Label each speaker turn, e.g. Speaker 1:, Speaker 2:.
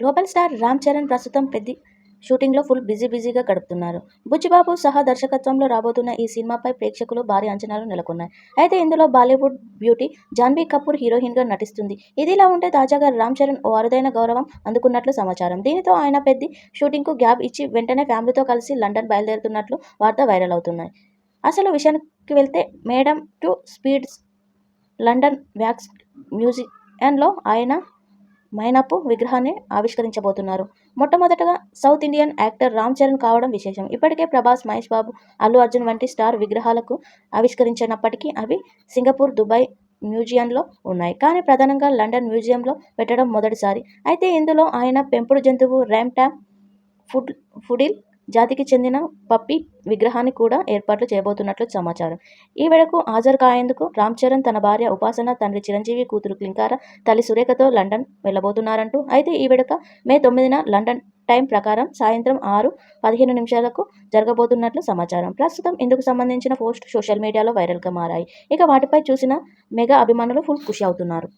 Speaker 1: Global star Ram Charan ప్రస్తుతం పెద్ద షూటింగ్లో ఫుల్ బిజీ బిజీగా గడుపుతున్నారు. బుచ్చిబాబు సహా దర్శకత్వంలో రాబోతున్న ఈ సినిమాపై ప్రేక్షకులు భారీ అంచనాలు నెలకొన్నాయి. అయితే ఇందులో బాలీవుడ్ బ్యూటీ జాన్వీ కపూర్ హీరోయిన్గా నటిస్తుంది. ఇదిలా ఉంటే తాజాగా రామ్ చరణ్ ఓ అరుదైన గౌరవం అందుకున్నట్లు సమాచారం. దీనితో ఆయన పెద్ద షూటింగ్కు గ్యాప్ ఇచ్చి వెంటనే ఫ్యామిలీతో కలిసి లండన్ బయలుదేరుతున్నట్లు వార్త వైరల్ అవుతున్నాయి. అసలు విషయానికి వెళ్తే Madame Tussauds London wax మ్యూజియంలో ఆయన మైనపు విగ్రహాన్ని ఆవిష్కరించబోతున్నారు. మొట్టమొదటగా South Indian actor Ram Charan కావడం విశేషం. ఇప్పటికే ప్రభాస్ మహేష్ బాబు అల్లు అర్జున్ వంటి స్టార్ విగ్రహాలకు ఆవిష్కరించినప్పటికీ అవి సింగపూర్ దుబాయ్ మ్యూజియంలో ఉన్నాయి. కానీ ప్రధానంగా లండన్ మ్యూజియంలో పెట్టడం మొదటిసారి. అయితే ఇందులో ఆయన పెంపుడు జంతువు ర్యామ్ ట్యామ్ ఫుడ్ ఫుడిల్ జాతికి చెందిన పప్పి విగ్రహాన్ని కూడా ఏర్పాట్లు చేయబోతున్నట్లు సమాచారం. ఈ వేళకు హాజరు కాయేందుకు రామ్ చరణ్ తన భార్య ఉపాసన తండ్రి చిరంజీవి కూతురు క్లింకార తల్లి సురేఖతో లండన్ వెళ్ళబోతున్నారంటూ. అయితే ఈ వేడుక మే తొమ్మిదిన లండన్ టైం ప్రకారం సాయంత్రం ఆరు పదిహేను నిమిషాలకు జరగబోతున్నట్లు సమాచారం. ప్రస్తుతం ఇందుకు సంబంధించిన పోస్ట్ సోషల్ మీడియాలో వైరల్గా మారాయి. ఇక వాటిపై చూసిన మెగా అభిమానులు ఫుల్ ఖుషి అవుతున్నారు.